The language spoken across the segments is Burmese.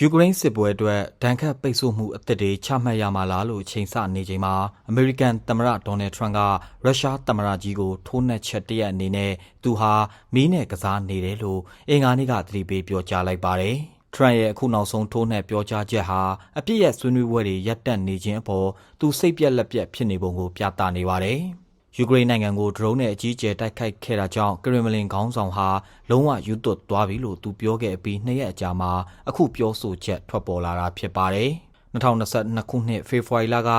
ယူကရိန်းစစ်ပွဲအတွက်ဒဏ်ခတ်ပိတ်ဆို့မှုအသစ်တွေချမှတ်ရမှာလားလို့ချိန်ဆနေချိန်မှာအမေရိကန်သမ္မတဒေါ်နယ်ထရန့်ကရုရှားသမ္မတကြီးကိုထိုးနှက်ချက်တရက်အနေနဲ့သူဟာမီးနဲ့ကစားနေတယ်လို့အင်္ဂါနေ့ကသတိပေးပြောကြားလိုက်ပါတယ်။ထရန့်ရဲ့အခုနောက်ဆုံးထိုးနှက်ပြောကြားချက်ဟာအပြစ်ရဲ့ဆွေးနွေးပွဲတွေရပ်တန့်နေခြင်းအပေါ်သူစိတ်ပြက်လက်ပြက်ဖြစ်နေပုံကိုပြသနေပါတယ်။ ယူကရိန်းနိုင်ငံကိုဒရုန်းနဲ့အကြီးအကျယ်တိုက်ခိုက်ခဲ့တာကြောင့်ကရင်မလင်ခေါင်းဆောင်ဟာလုံးဝယူသွတ်သွားပြီလို့သူပြောခဲ့ပြီးနှစ်ရက်အကြာမှာအခုပြောဆိုချက်ထွက်ပေါ်လာတာဖြစ်ပါတယ်။2022ခုနှစ်ဖေဖော်ဝါရီလက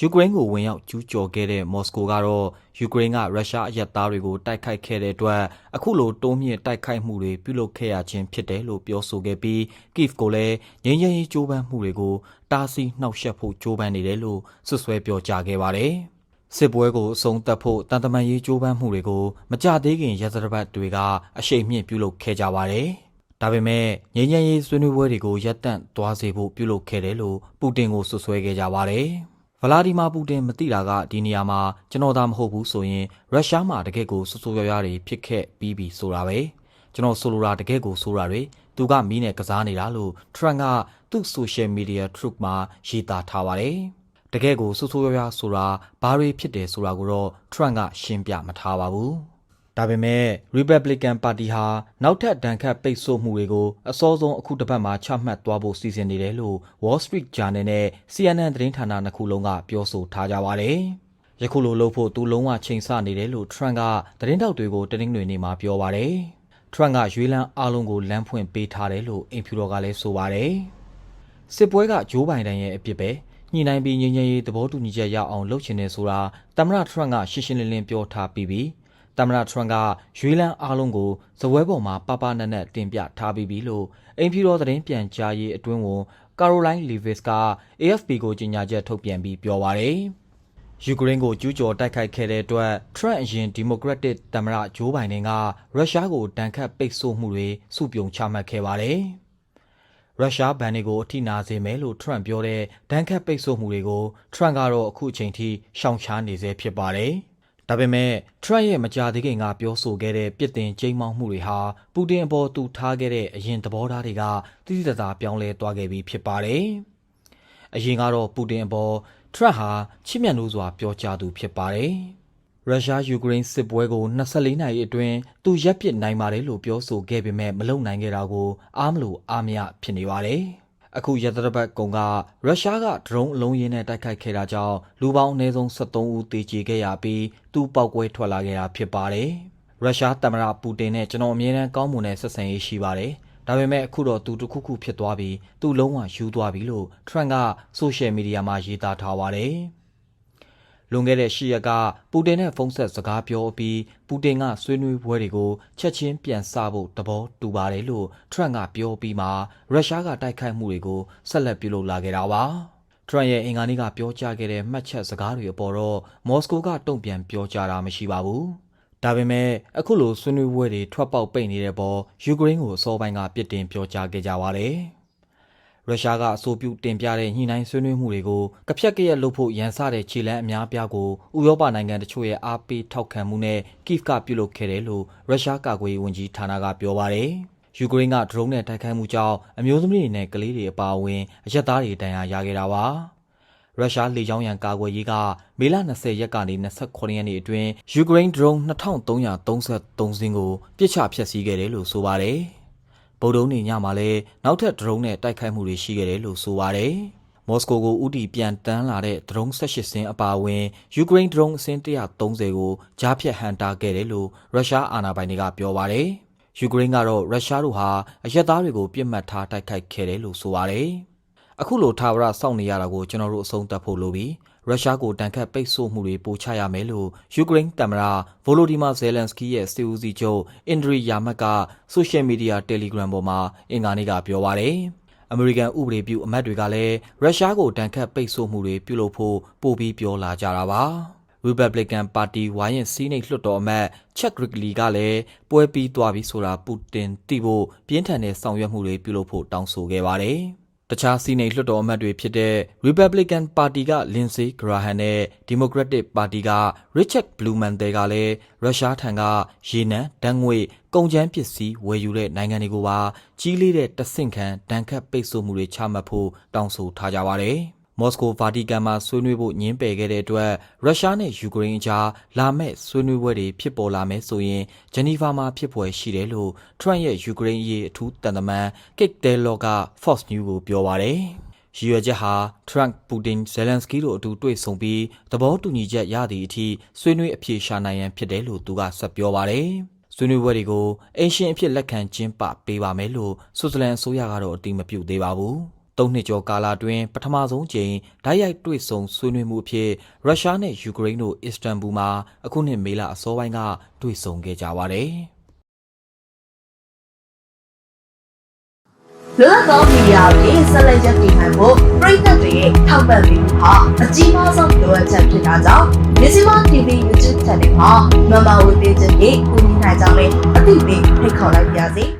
ယူကရိန်းကိုဝင်ရောက်ကျူးကျော်ခဲ့တဲ့မော်စကိုကတော့ယူကရိန်းကရုရှားအရက်သားတွေကိုတိုက်ခိုက်ခဲ့တဲ့အတွက်အခုလိုတိုးမြင့်တိုက်ခိုက်မှုတွေပြုလုပ်ခဲ့ရခြင်းဖြစ်တယ်လို့ပြောဆိုခဲ့ပြီးကိဗ်ကိုလည်းငြိမ်းချမ်းရေးကြိုးပမ်းမှုတွေကိုတားဆီးနှောက်ယှက်ဖို့ကြိုးပမ်းနေတယ်လို့ဆွဆွဲပြောကြားခဲ့ပါတယ်။ စစ်ပွဲကိုအဆုံးသတ်ဖို့တန်တမာရေးကြိုးပမ်းမှုတွေကိုမကြသေးခင်ရက်သတ္တပတ်တွေကအရှိန်မြင့်ပြုလုပ်ခဲ့ကြပါတယ်။ဒါပေမဲ့ငြိမ်းချမ်းရေးဆွေးနွေးပွဲတွေကိုရပ်တန့်သွားစေဖို့ပြုလုပ်ခဲ့တယ်လို့ပူတင်ကိုဆွဆွဲခဲ့ကြပါတယ်။ဗလာဒီမာပူတင်မသိတာကဒီနေရာမှာကျွန်တော်သာမဟုတ်ဘူးဆိုရင်ရုရှားမှာတကယ့်ကိုဆူဆူရွရွတွေဖြစ်ခဲ့ပြီးပြီဆိုတာပဲကျွန်တော်ဆိုလိုတာတကယ့်ကိုဆိုတာတွေသူကမီးနဲ့ကစားနေတာလို့ထရန့်ကသူ့ဆိုရှယ်မီဒီယာ truth မှာရေးသားထားပါတယ်။ တကယ့်ကိုဆူဆူရွရွဆိုတာဘာတွေဖြစ်တယ်ဆိုတာကိုတော့ထရန့်ကရှင်းပြမထားပါဘူး။ဒါပေမဲ့ Republican Party ဟာနောက်ထပ်ဒဏ်ခတ်ပိတ်ဆို့မှုတွေကိုအစောဆုံးအခုတစ်ပတ်မှာချမှတ်သွားဖို့စီစဉ်နေတယ်လို့ Wall Street Journal နဲ့ CNN သတင်းဌာနနှစ်ခုလုံးကပြောဆိုထားကြပါတယ်။ယခုလိုလုပ်ဖို့သူလုံးဝချိန်ဆနေတယ်လို့ Trump ကသတင်းတောက်တွေကိုတင်းတင်းတွေနေမှာပြောပါတယ်။ Trump ကရွေးလန်းအားလုံးကိုလမ်းဖွင့်ပေးထားတယ်လို့အိမ်ဖြူတော်ကလည်းဆိုပါတယ်။စစ်ပွဲကဂျိုးဘိုင်ဒန်ရဲ့အပြစ်ပဲ ညှိနှိုင်းပြီးငြိမ်းချမ်းရေးသဘောတူညီချက်ရအောင်လုပ်ချင်နေဆိုတာသမ္မတထရန့်ကရှင်းရှင်းလင်းလင်းပြောထားပြီးပြီသမ္မတထရန့်ကရွေးလန်းအားလုံးကိုဇပွဲပေါ်မှာပပနက်နက်တင်ပြထားပြီးပြီလို့အိမ်ဖြူတော်သတင်းပြန်ကြားရေးအတွင်းဝန်ကာရိုလိုင်းလီဗစ်က AFP ကိုကြေညာချက်ထုတ်ပြန်ပြီးပြောပါတယ်ယူကရိန်းကိုကျူးကျော်တိုက်ခိုက်ခဲ့တဲ့အတွက်ထရန့်အရင်ဒီမိုကရက်တစ်သမ္မတဂျိုးဘိုင်ဒန်ကရုရှားကိုတန်ခတ်ပိတ်ဆို့မှုတွေစုပြုံချမှတ်ခဲ့ပါတယ်။ ရုရှားဗန်တွေကိုအထိနာစေမယ်လို့ထရန့်ပြောတဲ့ဒဏ်ခတ်ပိတ်ဆို့မှုတွေကိုထရန့်ကတော့အခုအချိန်ထိရှောင်ရှားနေဆဲဖြစ်ပါတယ်။ဒါပေမဲ့ထရန့်ရဲ့မကြာသေးခင်ကပြောဆိုခဲ့တဲ့ပြစ်တင်ကြိမ်းမောင်းမှုတွေဟာပူတင်အပေါ်သူထားခဲ့တဲ့အရင်သဘောထားတွေကတိတိကျကျပြောင်းလဲသွားခဲ့ပြီဖြစ်ပါတယ်။အရင်ကတော့ပူတင်အပေါ်ထရန့်ဟာချစ်မြတ်နိုးစွာပြောကြားသူဖြစ်ပါတယ်။ ရုရှားယူကရိန်းစစ်ပွဲကို24နာရီအတွင်းသူရပ်ပစ်နိုင်ပါတယ်လို့ပြောဆိုခဲ့ပေမဲ့မလုပ်နိုင်ခဲ့တာကိုအားမလို့အားမရဖြစ်နေပါတယ်။အခုရတရပတ်ကုံကရုရှားကဒရုန်းအလုံးရင်းနဲ့တိုက်ခိုက်ခဲ့တာကြောင့်လူပေါင်းအနည်းဆုံး73ဦးသေကျေခဲ့ရပြီးသူပောက်ကွဲထွက်လာခဲ့တာဖြစ်ပါတယ်။ရုရှားသမ္မတပူတင်နဲ့ကျွန်တော်အမြဲတမ်းကောင်းမွန်တဲ့ဆက်ဆံရေးရှိပါတယ်။ဒါပေမဲ့အခုတော့သူတခုခုဖြစ်သွားပြီးသူလုံးဝယူသွားပြီလို့ထရန့်ကဆိုရှယ်မီဒီယာမှာရေးသားထားပါတယ်။ လွန်ခဲ့တဲ့ရှီရက်ကပူတင်နဲ့ဖုန်းဆက်စကားပြောပြီးပူတင်ကဆွေးနွေးပွဲတွေကိုချက်ချင်းပြန်စဖို့တဘောတူပါတယ်လို့ထရန့်ကပြောပြီးမှရုရှားကတိုက်ခိုက်မှုတွေကိုဆက်လက်ပြုလုပ်လာခဲ့တာပါ။ထရန့်ရဲ့အင်္ဂါနေ့ကပြောကြားခဲ့တဲ့မှတ်ချက်စကားတွေအပေါ်တော့မော်စကိုကတုံ့ပြန်ပြောကြားတာမရှိပါဘူး။ဒါပေမဲ့အခုလိုဆွေးနွေးပွဲတွေထွက်ပေါက်ပိတ်နေတဲ့ပေါ်ယူကရိန်းကိုအစောပိုင်းကပြစ်တင်ပြောကြားခဲ့ကြပါတယ်။ ရုရှားကအဆိုပြုတင်ပြတဲ့ညှိနှိုင်းဆွေးနွေးမှုတွေကိုကဖြက်ကရက်လုပ်ဖို့ရန်စတဲ့ခြေလှမ်းအများပြားကိုဥရောပနိုင်ငံတချို့ရဲ့အားပေးထောက်ခံမှုနဲ့ကိဗ်ကပြုလုပ်ခဲ့တယ်လို့ရုရှားကာကွယ်ရေးဝန်ကြီးဌာနကပြောပါတယ်။ယူကရိန်းကဒရုန်းနဲ့တိုက်ခိုက်မှုကြောင့်အမျိုးသမီးတွေနဲ့ကလေးတွေအပါအဝင်အရက်သားတွေတန်ရာရခဲ့တာပါ။ရုရှားလေကြောင်းရန်ကာကွယ်ရေးကမေလ20ရက်ကနေ29ရက်နေ့အတွင်းယူကရိန်းဒရုန်း2333စင်းကိုပစ်ချဖျက်ဆီးခဲ့တယ်လို့ဆိုပါတယ်။ ဗုဒ္ဓနေညမှာလည်းနောက်ထပ်ဒရုန်းနဲ့တိုက်ခိုက်မှုတွေရှိခဲ့တယ်လို့ဆိုပါတယ်။မော်စကိုကိုဥတီပြန်တန်းလာတဲ့ဒရုန်း18စင်းအပါအဝင်ယူကရိန်းဒရုန်းအစင်း130ကိုကြားဖြတ်ဟန်တာခဲ့တယ်လို့ရုရှားအာဏာပိုင်တွေကပြောပါတယ်။ယူကရိန်းကတော့ရုရှားတို့ဟာအရက်သားတွေကိုပြစ်မှတ်ထားတိုက်ခိုက်ခဲ့တယ်လို့ဆိုပါတယ်။အခုလိုထာဝရစောင့်နေရတာကိုကျွန်တော်တို့အဆုံးသတ်ဖို့လိုပြီး ရုရှားကိုတန်ခတ်ပိတ်ဆို့မှုတွေပိုချရမယ်လို့ယူကရိန်းသမ္မတဗိုလိုဒီမာဇယ်လန်စကီရဲ့စီဦးစီးချုပ်အင်ဒရီယာမတ်ကဆိုရှယ်မီဒီယာတယ်လီဂရမ်ပေါ်မှာအင်္ဂါနေ့ကပြောပါရယ်အမေရိကန်ဥပဒေပြုအမတ်တွေကလည်းရုရှားကိုတန်ခတ်ပိတ်ဆို့မှုတွေပြုလုပ်ဖို့ပို့ပြီးပြောလာကြတာပါ Republican Party ဝိုင်းရင်စီးနိတ်လွှတ်တော်အမတ် Chuck Grassley ကလည်းပွဲပြီးသွားပြီဆိုတာပူတင်သိဖို့ပြင်းထန်တဲ့ဆောင်ရွက်မှုတွေပြုလုပ်ဖို့တောင်းဆိုခဲ့ပါတယ်။ တခြားစီနေလွှတ်တော်အမတ်တွေဖြစ်တဲ့ Republican ပါတီက Lindsey Graham နဲ့ Democratic ပါတီက Richard Blumenthal ကလည်းရုရှားထံကရေနံဓာတ်ငွေကုန်ကျန်းပစ္စည်းဝယ်ယူတဲ့နိုင်ငံတွေကိုပါကြီးလေးတဲ့တဆင့်ခံဒဏ်ခတ်ပိတ်ဆို့မှုတွေချမှတ်ဖို့တောင်းဆိုထားကြပါတယ်။ မော်စကိုဗာတီကန်မှာဆွေးနွေးဖို့ညှင်းပယ်ခဲ့တဲ့အတွက်ရုရှားနဲ့ယူကရိန်းအကြားလာမယ့်ဆွေးနွေးပွဲတွေဖြစ်ပေါ်လာမယ်ဆိုရင်ဂျနီဗာမှာဖြစ်ပွဲရှိတယ်လို့ထရန့်ရဲ့ယူကရိန်းအရေးအထူးတန်တမန် Kate Taylor က Fox News ကိုပြောပါတယ်။ရည်ရွယ်ချက်ဟာထရန့်ပူတင်ဇယ်လန်စကီတို့အတူတွေ့ဆုံပြီးသဘောတူညီချက်ရသည့်အထိဆွေးနွေးအပြေရှာနိုင်ရန်ဖြစ်တယ်လို့သူကဆက်ပြောပါတယ်။ဆွေးနွေးပွဲတွေကိုအင်ရှင်အဖြစ်လက်ခံကျင်းပပေးပါမယ်လို့ဆွစ်ဇာလန်အစိုးရကတော့အတိမပြုသေးပါဘူး။ သုံးနှစ်ကျော်ကာလအတွင်းပထမဆုံးကြိမ်ဓာတ်ရိုက်တွေ့ဆုံဆွေးနွေးမှုအဖြစ်ရုရှားနဲ့ယူကရိန်းတို့အစ္စတန်ဘူမှာအခုနှစ်မေလအစောပိုင်းကတွေ့ဆုံခဲ့ကြပါတယ်။လွတ်လပ်သောမီဒီယာတွေဆက်လက်ရပ်တည်နိုင်ဖို့ပြည်သက်တွေရဲ့ထောက်ပံ့ပေးမှုဟာအကြီးမားဆုံးလိုအပ်ချက်ဖြစ်တာကြောင့်မြစီမ TV YouTube Channel မှာမမဝေပေးခြင်းဖြင့်ကူညီနိုင်ကြောင်းလည်းအသိပေးဖိတ်ခေါ်လိုက်ပါရစေ။